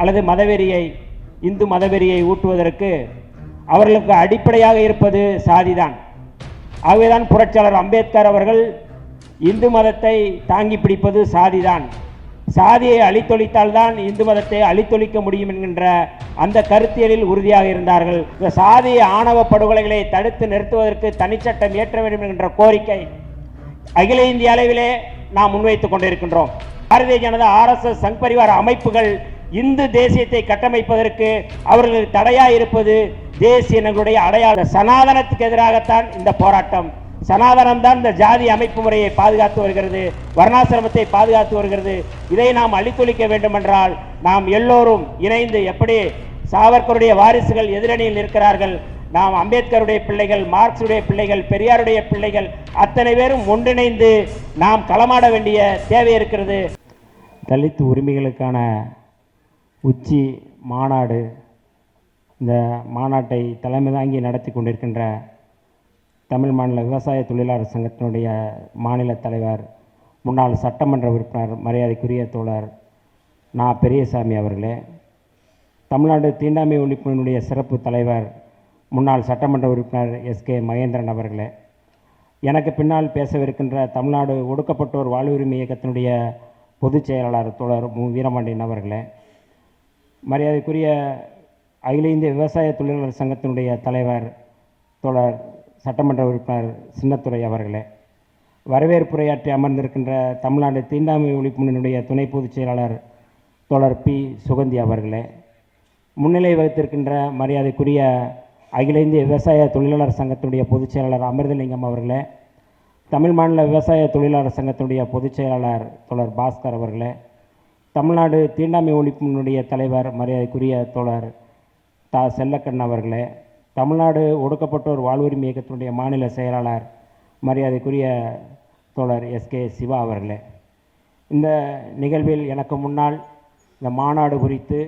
அல்லது மதவெறியை இந்து மதவெறியை ஊட்டுவதற்கு அவர்களுக்கு அடிப்படையாக இருப்பது சாதிதான். ஆகவேதான் புரட்சியாளர் அம்பேத்கர் அவர்கள் இந்து மதத்தை தாங்கி பிடிப்பது சாதிதான். சாதியை அழித்தொழித்தால்தான் இந்து மதத்தை அழித்தொழிக்க முடியும் என்கின்ற அந்த கருத்தியலில் உறுதியாக இருந்தார்கள். இந்த சாதிய ஆணவ படுகொலைகளை தடுத்து நிறுத்துவதற்கு தனிச்சட்டம் இயற்ற வேண்டும் என்கின்ற கோரிக்கை அகில இந்திய அளவிலே நாம் முன்வைத்துக் கொண்டிருக்கின்றோம். பாரதிய ஜனதா ஆர்எஸ்எஸ் சங் பரிவார அமைப்புகள் இந்து தேசியத்தை கட்டமைப்பதற்கு அவர்களுக்கு தடையா இருப்பது தேசியங்களுடைய அடையாள சனாதனத்துக்கு எதிராகத்தான் இந்த போராட்டம். சனாதனம் தான் இந்த ஜாதி அமைப்பு முறையை பாதுகாத்து வருகிறது வர்ணாசிரமத்தை பாதுகாத்து வருகிறது. இதை நாம் அழித்தொழிக்க வேண்டுமென்றால் நாம் எல்லோரும் இணைந்து எப்படி சாவர்கருடைய வாரிசுகள் எதிரணியில் இருக்கிறார்கள் நாம் அம்பேத்கருடைய பிள்ளைகள் மார்க்சுடைய பிள்ளைகள் பெரியாருடைய பிள்ளைகள் அத்தனை பேரும் ஒன்றிணைந்து நாம் களமாட வேண்டிய தேவை இருக்கிறது. தலித் உரிமைகளுக்கான உச்சி மாநாடு இந்த மாநாட்டை தலைமை தாங்கி நடத்தி கொண்டிருக்கின்ற தமிழ் மாநில விவசாய தொழிலாளர் சங்கத்தினுடைய மாநில தலைவர் முன்னாள் சட்டமன்ற உறுப்பினர் மரியாதைக்குரிய தோழர் நா. பெரியசாமி அவர்களே தமிழ்நாடு தீண்டாமை ஒழிப்பினுடைய சிறப்பு தலைவர் முன்னாள் சட்டமன்ற உறுப்பினர் எஸ்கே மகேந்திரன் அவர்களே எனக்கு பின்னால் பேசவிருக்கின்ற தமிழ்நாடு ஒடுக்கப்பட்டோர் வாழ்வுரிமை இயக்கத்தினுடைய பொதுச் செயலாளர் தோழர் மு. வீரமாண்டியன் அவர்களே மரியாதைக்குரிய அகில இந்திய விவசாய தொழிலாளர் சங்கத்தினுடைய தலைவர் தோழர் சட்டமன்ற உறுப்பினர் சின்னத்துறை அவர்களே வரவேற்புரையாற்றி அமர்ந்திருக்கின்ற தமிழ்நாடு தீண்டாமை ஒழிப்பு துணை பொதுச் செயலாளர் தோழர் பி. சுகந்தி அவர்களே முன்னிலை வகித்திருக்கின்ற மரியாதைக்குரிய அகில இந்திய விவசாய தொழிலாளர் சங்கத்தினுடைய பொதுச் செயலாளர் அமிர்தலிங்கம் அவர்களே தமிழ் மாநில விவசாய தொழிலாளர் சங்கத்தினுடைய பொதுச் செயலாளர் தோழர் பாஸ்கர் அவர்களே தமிழ்நாடு தீண்டாமை ஒழிப்பினுடைய தலைவர் மரியாதைக்குரிய தோழர் தா. செல்லக்கண்ணன் அவர்களே தமிழ்நாடு ஒடுக்கப்பட்டோர் வாழ்வுரிமை இயக்கத்தினுடைய மாநில செயலாளர் மரியாதைக்குரிய தோழர் எஸ்கே சிவா அவர்களே. இந்த நிகழ்வில் எனக்கு முன்னால் இந்த மாநாடு குறித்து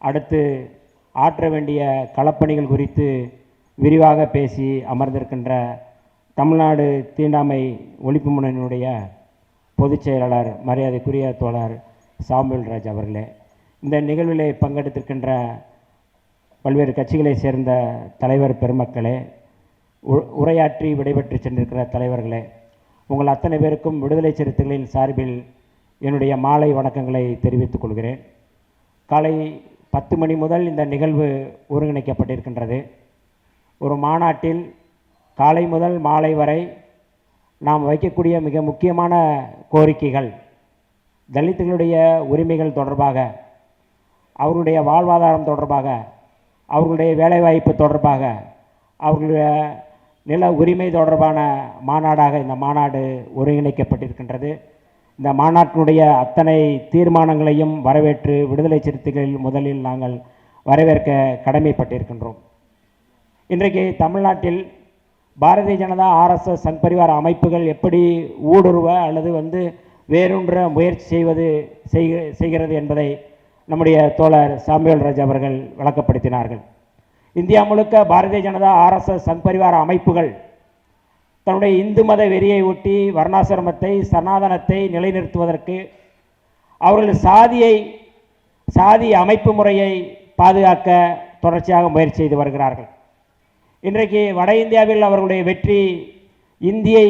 அடுத்து ஆற்ற வேண்டிய களப்பணிகள் குறித்து விரிவாக பேசி அமர்ந்திருக்கின்ற தமிழ்நாடு தீண்டாமை ஒழிப்பு முன்னணியினுடைய பொதுச் செயலாளர் மரியாதைக்குரிய தோழர் சாமுவேல் ராஜ் அவர்களே இந்த நிகழ்விலே பங்கெடுத்திருக்கின்ற பல்வேறு கட்சிகளைச் சேர்ந்த தலைவர் பெருமக்களே உ- உரையாற்றி விடைபெற்று சென்றிருக்கிற தலைவர்களே உங்கள் அத்தனை பேருக்கும் விடுதலை சிறுத்தைகளின் சார்பில் என்னுடைய மாலை வணக்கங்களை தெரிவித்துக் கொள்கிறேன். காலை பத்து மணி முதல் இந்த நிகழ்வு ஒருங்கிணைக்கப்பட்டிருக்கின்றது. ஒரு மாநாட்டில் காலை முதல் மாலை வரை நாம் வைக்கக்கூடிய மிக முக்கியமான கோரிக்கைகள் தலித்துகளுடைய உரிமைகள் தொடர்பாக அவர்களுடைய வாழ்வாதாரம் தொடர்பாக அவர்களுடைய வேலைவாய்ப்பு தொடர்பாக அவர்களுடைய நில உரிமை தொடர்பான மாநாடாக இந்த மாநாடு ஒருங்கிணைக்கப்பட்டிருக்கின்றது. இந்த மாநாட்டினுடைய அத்தனை தீர்மானங்களையும் வரவேற்று விடுதலை சிறுத்தைகளில் முதலில் நாங்கள் வரவேற்க கடமைப்பட்டிருக்கின்றோம். இன்றைக்கு தமிழ்நாட்டில் பாரதிய ஜனதா ஆர்எஸ்எஸ் சங் பரிவார அமைப்புகள் எப்படி ஊடுருவ அல்லது வந்து வேரூன்ற முயற்சி செய்வது செய்கிறது என்பதை நம்முடைய தோழர் சாமுவேல் ராஜ் அவர்கள் விளக்கப்படுத்தினார்கள். இந்தியா முழுக்க பாரதிய ஜனதா ஆர்எஸ்எஸ் சங் பரிவார அமைப்புகள் தன்னுடைய இந்து மத வெறியை ஒட்டி வர்ணாசிரமத்தை சனாதனத்தை நிலைநிறுத்துவதற்கு அவர்கள் சாதியை சாதி அமைப்பு முறையை பாதுகாக்க தொடர்ச்சியாக முயற்சி செய்து வருகிறார்கள். இன்றைக்கு வட இந்தியாவில் அவர்களுடைய வெற்றி இந்தியை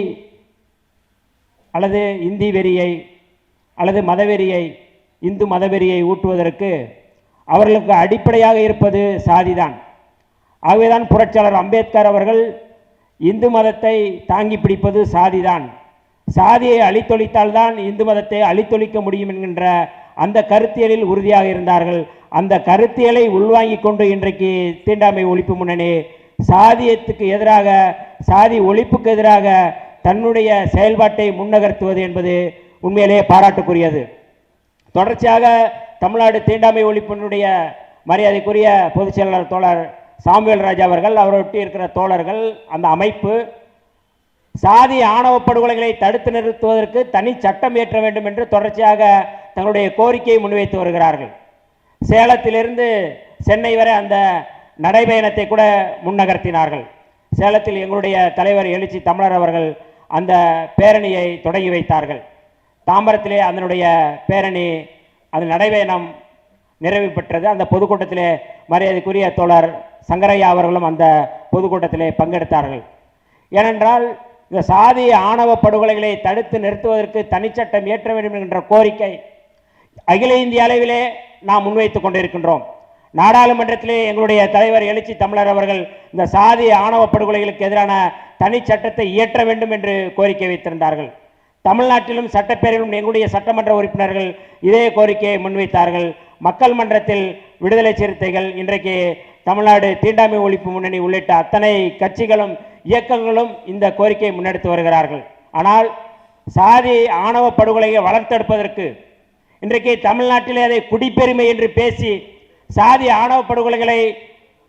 அல்லது இந்தி வெறியை அல்லது மதவெறியை இந்து மதவெறியை ஊட்டுவதற்கு அவர்களுக்கு அடிப்படையாக இருப்பது சாதிதான். ஆகவேதான் புரட்சியாளர் அம்பேத்கர் அவர்கள் இந்து மதத்தை தாங்கி பிடிப்பது சாதிதான். சாதியை அழித்தொழித்தால்தான் இந்து மதத்தை அழித்தொழிக்க முடியும் என்கின்ற அந்த கருத்தியலில் உறுதியாக இருந்தார்கள். அந்த கருத்தியலை உள்வாங்கிக் கொண்டு இன்றைக்கு தீண்டாமை ஒழிப்பு முன்னணி சாதியத்துக்கு எதிராக சாதி ஒழிப்புக்கு எதிராக தன்னுடைய செயல்பாட்டை முன்னகர்த்துவது என்பது உண்மையிலேயே பாராட்டுக்குரியது. தொடர்ச்சியாக தமிழ்நாடு தீண்டாமை ஒழிப்பினுடைய மரியாதைக்குரிய பொதுச் செயலாளர் தோழர் சாமுவேல் ராஜ் அவர்கள் அவரொட்டி இருக்கிற தோழர்கள் அந்த அமைப்பு சாதி ஆணவ படுகொலைகளை தடுத்து நிறுத்துவதற்கு தனி சட்டம் இயற்ற வேண்டும் என்று தொடர்ச்சியாக தங்களுடைய கோரிக்கையை முன்வைத்து வருகிறார்கள். சேலத்திலிருந்து சென்னை வரை அந்த நடைபயணத்தை கூட முன்னகர்த்தினார்கள். சேலத்தில் எங்களுடைய தலைவர் எழுச்சி தமிழர் அவர்கள் அந்த பேரணியை தொடங்கி வைத்தார்கள். தாம்பரத்திலே அதனுடைய பேரணி அது நடைபயணம் நிறைவு பெற்றது. அந்த பொதுக்கூட்டத்திலே மரியாதைக்குரிய தோழர் சங்கரையா அவர்களும் அந்த பொதுக்கூட்டத்திலே பங்கெடுத்தார்கள். ஏனென்றால் இந்த சாதி ஆணவ படுகொலைகளை தடுத்து நிறுத்துவதற்கு தனிச்சட்டம் இயற்ற வேண்டும் என்கின்ற கோரிக்கை அகில இந்திய அளவிலே நாம் முன்வைத்துக் கொண்டிருக்கின்றோம். நாடாளுமன்றத்திலே எங்களுடைய தலைவர் எழுச்சி தமிழர் அவர்கள் இந்த சாதி ஆணவ படுகொலைகளுக்கு எதிரான தனி சட்டத்தை இயற்ற வேண்டும் என்று கோரிக்கை வைத்திருந்தார்கள். தமிழ்நாட்டிலும் சட்டப்பேரவையிலும் எங்களுடைய சட்டமன்ற உறுப்பினர்கள் இதே கோரிக்கையை முன்வைத்தார்கள். மக்கள் மன்றத்தில் விடுதலை சிறுத்தைகள் இன்றைக்கு தமிழ்நாடு தீண்டாமை ஒழிப்பு முன்னணி உள்ளிட்ட அத்தனை கட்சிகளும் இயக்கங்களும் இந்த கோரிக்கையை முன்னெடுத்து வருகிறார்கள். ஆனால் சாதி ஆணவ படுகொலையை வளர்த்தெடுப்பதற்கு இன்றைக்கு தமிழ்நாட்டிலே அதை குடிப்பெருமை என்று பேசி சாதி ஆணவ படுகொலைகளை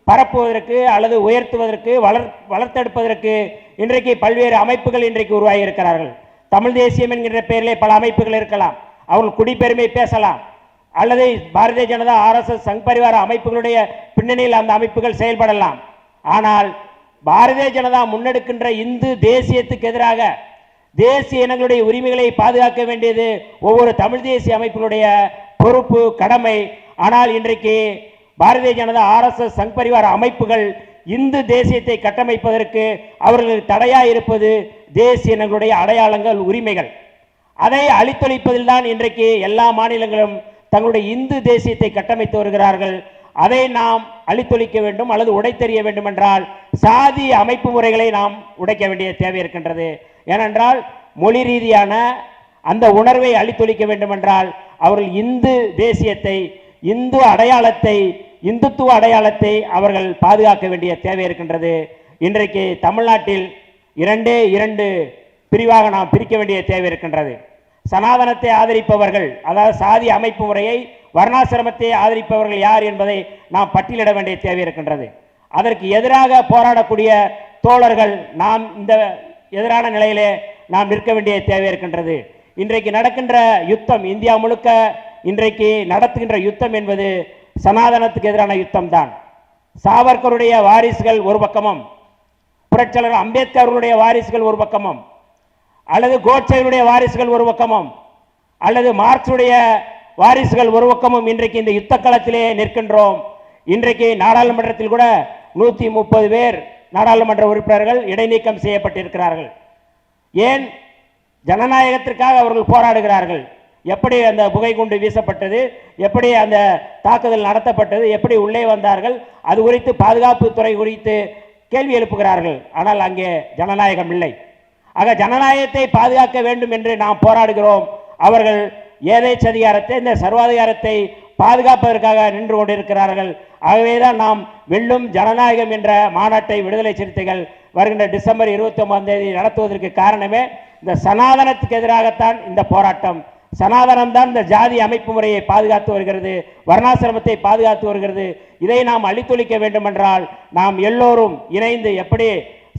பரப்புவதற்கு அல்லது உயர்த்துவதற்கு வளர் வளர்த்தெடுப்பதற்கு இன்றைக்கு பல்வேறு அமைப்புகள் இன்றைக்கு உருவாகி இருக்கிறார்கள் தமிழ் தேசியம் என்கின்ற பெயரிலே பல அமைப்புகள் இருக்கலாம். அவர்கள் குடிப்பெருமை பேசலாம். அல்லது பாரதிய ஜனதா ஆர்எஸ்எஸ் சங் பரிவார அமைப்புகளுடைய பின்னணியில் அந்த அமைப்புகள் செயல்படலாம். ஆனால் பாரதிய ஜனதா முன்னெடுக்கின்ற இந்து தேசியத்துக்கு எதிராக தேசிய இனங்களுடைய உரிமைகளை பாதுகாக்க வேண்டியது ஒவ்வொரு தமிழ் தேசிய அமைப்புகளுடைய பொறுப்பு கடமை. ஆனால் இன்றைக்கு பாரதிய ஜனதா ஆர்எஸ்எஸ் சங் பரிவார அமைப்புகள் இந்து தேசியத்தை கட்டமைப்பதற்கு அவர்களுக்கு தடையாக இருப்பது தேசிய இனங்களுடைய அடையாளங்கள் உரிமைகள். அதை அழித்தொழிப்பதில் தான் இன்றைக்கு எல்லா மாநிலங்களும் தங்களுடைய இந்து தேசியத்தை கட்டமைத்து வருகிறார்கள். அதை நாம் அழித்தொழிக்க வேண்டும் அல்லது உடைத்தெறிய வேண்டும் என்றால் சாதி அமைப்பு முறைகளை நாம் உடைக்க வேண்டிய தேவை இருக்கின்றது. ஏனென்றால் மொழி ரீதியான அந்த உணர்வை அழித்தொழிக்க வேண்டும் என்றால் அவர்கள் இந்து தேசியத்தை இந்து அடையாளத்தை இந்துத்துவ அடையாளத்தை அவர்கள் பாதுகாக்க வேண்டிய தேவை இருக்கின்றது. இன்றைக்கு தமிழ்நாட்டில் இரண்டே இரண்டு பிரிவாக நாம் பிரிக்க வேண்டிய தேவை இருக்கின்றது. சனாதனத்தை ஆதரிப்பவர்கள் அதாவது சாதி அமைப்பு முறையை வர்ணாசிரமத்தை ஆதரிப்பவர்கள் யார் என்பதை நாம் பட்டியலிட வேண்டிய தேவை இருக்கின்றது. அதற்கு எதிராக போராடக்கூடிய தோழர்கள் நாம் இந்த எதிரான நிலையிலே நாம் நிற்க வேண்டிய தேவை இருக்கின்றது. இன்றைக்கு நடக்கின்ற யுத்தம் இந்தியா முழுக்க இன்றைக்கு நடத்துகின்ற யுத்தம் என்பது சனாதனத்துக்கு எதிரான யுத்தம் தான் சாவர்கருடைய வாரிசுகள் ஒரு பக்கமும் புரட்சியாளர் அம்பேத்கருடைய வாரிசுகள் ஒரு பக்கமும் அல்லது கோட்சேனுடைய வாரிசுகள் ஒரு பக்கமும் அல்லது மார்க்சுடைய வாரிசுகள் ஒரு பக்கமும் இன்றைக்கு இந்த யுத்த களத்திலே நிற்கின்றோம். இன்றைக்கு நாடாளுமன்றத்தில் கூட நூற்றி முப்பது பேர் நாடாளுமன்ற உறுப்பினர்கள் இடைநீக்கம் செய்யப்பட்டிருக்கிறார்கள். ஏன்? ஜனநாயகத்திற்காக அவர்கள் போராடுகிறார்கள். எப்படி அந்த புகை குண்டு வீசப்பட்டது எப்படி அந்த தாக்குதல் நடத்தப்பட்டது எப்படி உள்ளே வந்தார்கள் அது குறித்து பாதுகாப்பு துறை குறித்து கேள்வி எழுப்புகிறார்கள். ஆனால் அங்கே ஜனநாயகம் இல்லை. ஆக ஜனநாயகத்தை பாதுகாக்க வேண்டும் என்று நாம் போராடுகிறோம். அவர்கள் ஏதேச்சதிகாரத்தை இந்த சர்வாதிகாரத்தை பாதுகாப்பதற்காக நின்று கொண்டிருக்கிறார்கள். ஆகவேதான் நாம் வெல்லும் ஜனநாயகம் என்ற மாநாட்டை விடுதலை சிறுத்தைகள் வருகின்ற டிசம்பர் இருபத்தி ஒன்பதாம் தேதி நடத்துவதற்கு காரணமே இந்த சனாதனத்துக்கு எதிராகத்தான் இந்த போராட்டம். சனாதனம் தான் இந்த ஜாதி அமைப்பு முறையை பாதுகாத்து வருகிறது வர்ணாசிரமத்தை பாதுகாத்து வருகிறது. இதை நாம் அழித்தொழிக்க வேண்டுமென்றால் நாம் எல்லோரும் இணைந்து எப்படி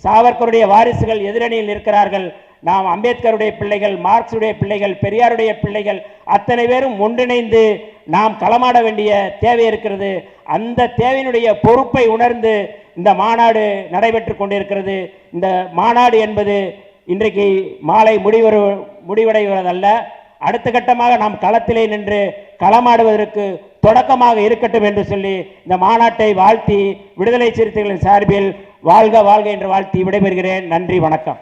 சாவர்கருடைய வாரிசுகள் எதிரணியில் இருக்கிறார்கள் நாம் அம்பேத்கருடைய பிள்ளைகள் மார்க்சுடைய பிள்ளைகள் பெரியாருடைய பிள்ளைகள் அத்தனை பேரும் ஒன்றிணைந்து நாம் களமாட வேண்டிய தேவை இருக்கிறது. அந்த தேவையினுடைய பொறுப்பை உணர்ந்து இந்த மாநாடு நடைபெற்று கொண்டிருக்கிறது. இந்த மாநாடு என்பது இன்றைக்கு மாலை முடிவரு முடிவடைவதல்ல அடுத்த கட்டமாக நாம் களத்திலே நின்று களமாடுவதற்கு தொடக்கமாக இருக்கட்டும் என்று சொல்லி இந்த மாநாட்டை வாழ்த்தி விடுதலை சிறுத்தைகளின் சார்பில் வாழ்க வாழ்க என்று வாழ்த்தி விடைபெறுகிறேன். நன்றி வணக்கம்.